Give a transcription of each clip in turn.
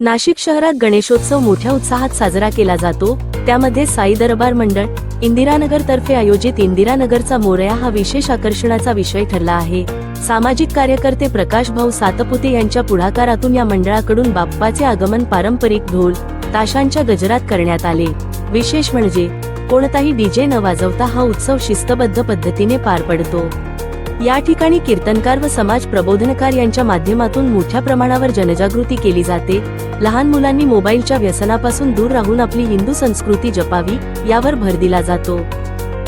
नाशिक शहरात गणेशोत्सव मोठ्या उत्साहात साजरा केला जातो. त्यामध्ये साई दरबार मंडळ इंदिरानगर तर्फे आयोजित इंदिरानगरचा मोरया हा विशेष आकर्षणाचा विषय ठरला आहे. सामाजिक कार्यकर्ते प्रकाश भाऊ सातपुते यांच्या पुढाकारातून या मंडळाकडून बाप्पाचे आगमन पारंपरिक ढोल ताशांच्या गजरात करण्यात आले. विशेष म्हणजे कोणताही डीजे न वाजवता हा उत्सव शिस्तबद्ध पद्धतीने पार पडतो. या ठिकाणी कीर्तनकार व समाज प्रबोधनकार यांच्या माध्यमातून मोठ्या प्रमाणावर जनजागृती केली जाते. लहान मुलांनी मोबाईलच्या व्यसनापासून दूर राहून आपली हिंदू संस्कृती जपावी यावर भर दिला जातो.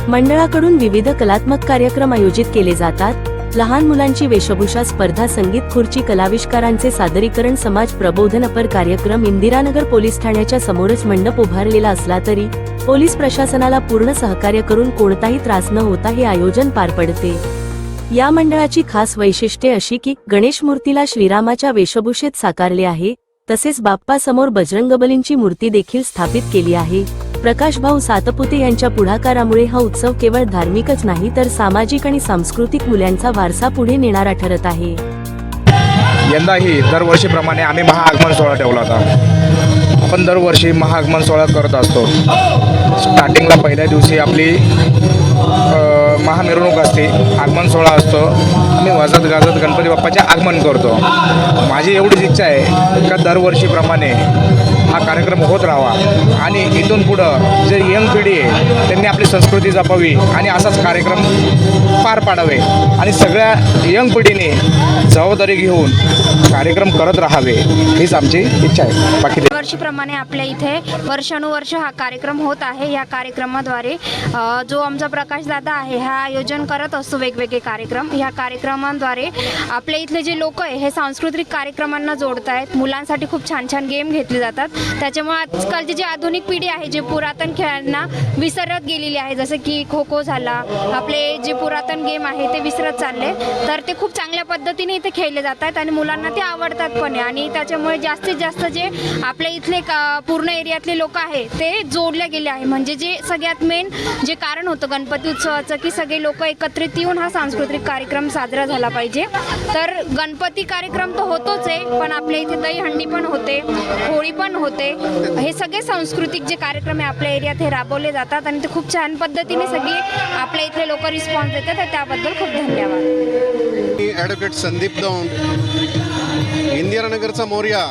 मंडळाकडून विविध कलात्मक कार्यक्रम आयोजित केले जातात. लहान मुलांची वेशभूषा स्पर्धा संगीत खुर्ची कलाविष्कारांचे सादरीकरण समाज प्रबोधनपर कार्यक्रम इंदिरानगर पोलीस ठाण्याच्या समोरच मंडप उभारलेला असला तरी पोलीस प्रशासनाला पूर्ण सहकार्य करून कोणताही त्रास न होता हे आयोजन पार पडते. या मंडळाची खास वैशिष्ट्ये अशी की गणेश मूर्तीला श्रीरामाच्या वेशभूषेत साकारले आहे तसेच बाप्पा समोर बजरंगबलींची मूर्ती देखील स्थापित केली आहे. प्रकाश भाऊ सातपुते यांच्या पुढाकारामुळे हा उत्सव केवळ धार्मिकच नाही तर सामाजिक आणि सांस्कृतिक मूल्यांचा वारसा पुढे नेणारा ठरत आहे. यंदाही दरवर्षीप्रमाणे आम्ही महाआगमन सोहळा ठेवला होता. आपण दरवर्षी महाआगमन सोहळा करत असतो. स्टार्टिंगला पहिल्या दिवशी आपली महामिरवणूक असते आगमन सोहळा असतो आम्ही वाजत गाजत गणपती बाप्पाचे आगमन करतो. माझी एवढीच इच्छा आहे का दरवर्षीप्रमाणे हा कार्यक्रम होत राहावा. आणि इथून पुढं जे यंग पिढी आहे त्यांनी आपली संस्कृती जपावी आणि असाच कार्यक्रम पार पाडावे. आणि सगळ्या यंग पिढीने जबाबदारी घेऊन कार्यक्रम करत राहावे हीच आमची इच्छा आहे. बाकी वर्षीप्रमाणे आपल्या इथे वर्षानुवर्ष हा कार्यक्रम होत आहे. या कार्यक्रमाद्वारे जो आमचा प्रकाश दादा आहे हा आयोजन करत असतो वेगवेगळे कार्यक्रम. ह्या कार्यक्रमांद्वारे आपल्या इथले जे लोक आहे हे सांस्कृतिक कार्यक्रमांना जोडत आहेत मुलांसाठी खूप छान छान गेम घेतले जातात. त्याच्यामुळे आजकालची जी आधुनिक पिढी आहे जे पुरातन खेळांना विसरत गेलेली आहे जसं की खो खो झाला आपले जे पुरातन गेम आहे ते विसरत चालले तर ते खूप चांगल्या पद्धतीने इथे खेळले जात आहेत आणि मुलांना ते आवडतात पण आहे. आणि त्याच्यामुळे जास्तीत जास्त जे आपल्या इथले पूर्ण एरियातले लोक आहे ते जोडले गेले आहे. म्हणजे जे सगळ्यात मेन जे कारण होतं गणपती उत्सवाचं की सगळे लोक एकत्रित येऊन हा सांस्कृतिक कार्यक्रम साजरा झाला पाहिजे. तर गणपती कार्यक्रम तर होतोच आहे पण आपल्या इथे दहीहंडी पण होते होळी पण होते. हे सगळे सांस्कृतिक जे कार्यक्रम आहे आपल्या एरियात हे राबवले जातात आणि ते खूप छान पद्धतीने सगळे आपल्या इथले लोक रिस्पॉन्स देतात तर त्याबद्दल खूप धन्यवाद. मी ॲडव्होकेट संदीप दौंड. इंदिरानगरचा मोर्या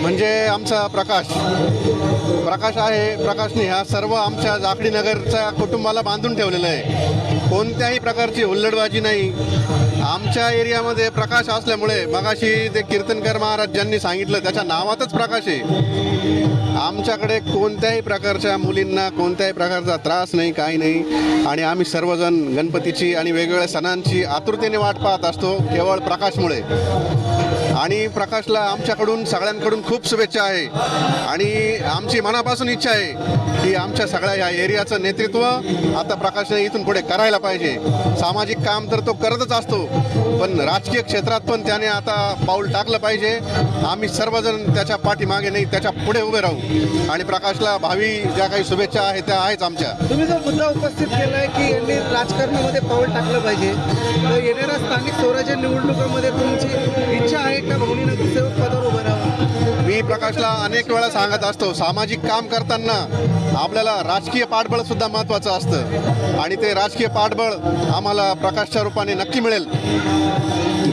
म्हणजे आमचा प्रकाश. प्रकाश आहे. प्रकाशने ह्या सर्व आमच्या जाखडी नगरच्या कुटुंबाला बांधून ठेवलेलं आहे. कोणत्याही प्रकारची हुल्लडबाजी नाही. आमच्या एरियामध्ये प्रकाश असल्यामुळे मगाशी ते कीर्तनकर महाराज सांगितलं त्याच्या नावातच प्रकाश आहे. आमच्याकडे कोणत्याही प्रकारच्या मुलींना कोणत्याही प्रकारचा त्रास नाही काही नाही. आणि आम्ही सर्वजण गणपतीची आणि वेगवेगळ्या सणांची आतुरतेने वाट पाहत असतो केवळ प्रकाशमुळे. आणि प्रकाशला आमच्याकडून सगळ्यांकडून खूप शुभेच्छा आहे. आणि आमची मनापासून इच्छा आहे की आमच्या सगळ्या या एरियाचं नेतृत्व आता प्रकाशने इथून पुढे करायला पाहिजे. सामाजिक काम तर तो करतच असतो पण राजकीय क्षेत्रात पण त्याने आता पाऊल टाकलं पाहिजे. आम्ही सर्वजण त्याच्या पाठीमागे नाही त्याच्या पुढे उभे राहू. आणि प्रकाशला भावी ज्या काही शुभेच्छा आहेत त्या आहेच आमच्या. तुम्ही जो मुद्दा उपस्थित केलाय की यांनी राजकारणामध्ये पाऊल टाकलं पाहिजे तर येणाऱ्या स्थानिक स्वराज्य निवडणुकामध्ये तुमची इच्छा आहे नगरसेवक पदावर उभं राहावं. मी प्रकाशला अनेक वेळा सांगत असतो सामाजिक काम करताना आपल्याला राजकीय पाठबळ सुद्धा महत्त्वाचं असतं. आणि ते राजकीय पाठबळ आम्हाला प्रकाशच्या रूपाने नक्की मिळेल.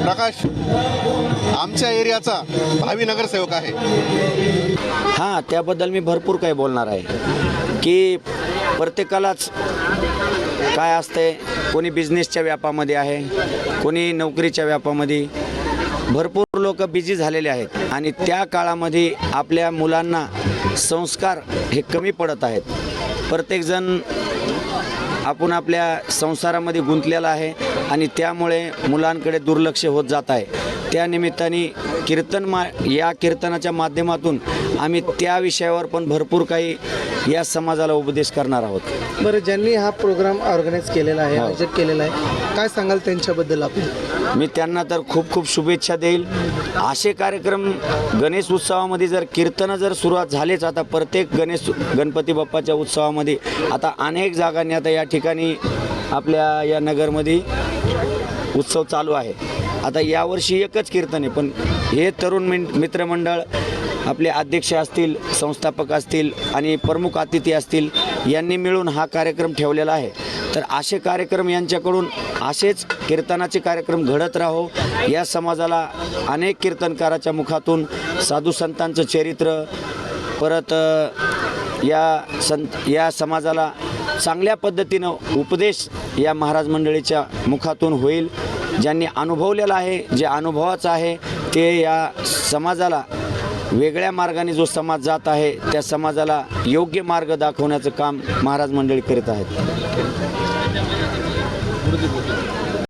प्रकाश आमच्या एरियाचा भावी नगरसेवक आहे. हां त्याबद्दल मी भरपूर काही बोलणार आहे. की प्रत्येकालाच काय असते कोणी बिझनेसच्या व्यापामध्ये आहे कोणी नोकरीच्या व्यापामध्ये भरपूर लोक बिझी झालेले आहेत. आणि त्या काळामध्ये आपल्या मुलांना संस्कार हे कमी पडत आहेत. प्रत्येकजण आपण आपल्या संसारामध्ये गुंतलेला आहे आणि त्यामुळे मुलांकडे दुर्लक्ष होत जात आहे. त्या निमित्ताने कीर्तन मा या कीर्तनाच्या माध्यमातून आम्ही त्या विषयावर पण भरपूर काही या समाजाला उपदेश करणार आहोत. बरं ज्यांनी हा प्रोग्राम ऑर्गनाईज केलेला आहे आयोजित केलेला आहे काय सांगाल त्यांच्याबद्दल आपण? मी त्यांना तर खूप खूप शुभेच्छा देईल. असे कार्यक्रम गणेश उत्सवामध्ये जर कीर्तनं जर सुरुवात झालेच आता प्रत्येक गणेश गणपती बाप्पाच्या उत्सवामध्ये आता अनेक जागांनी आता या ठिकाणी आपल्या या नगरमध्ये उत्सव चालू आहे. आता यावर्षी एकच कीर्तन आहे पण हे तरुण मिन मित्रमंडळ आपले अध्यक्ष असतील संस्थापक असतील आणि प्रमुख अतिथी असतील यांनी मिळून हा कार्यक्रम ठेवलेला आहे. तर असे कार्यक्रम यांच्याकडून असेच कीर्तनाचे कार्यक्रम घडत राहो. या समाजाला अनेक कीर्तनकाराच्या मुखातून साधू संतांचं चरित्र परत या संत या समाजाला चांगल्या पद्धतीनं उपदेश या महाराज मंडळीच्या मुखातून होईल. ज्यांनी अनुभवलेलं आहे जे अनुभवाचं आहे ते या समाजाला वेगळ्या मार्गाने जो समाज जात आहे त्या समाजाला योग्य मार्ग दाखवण्याचं काम महाराज मंडळी करीत आहेत.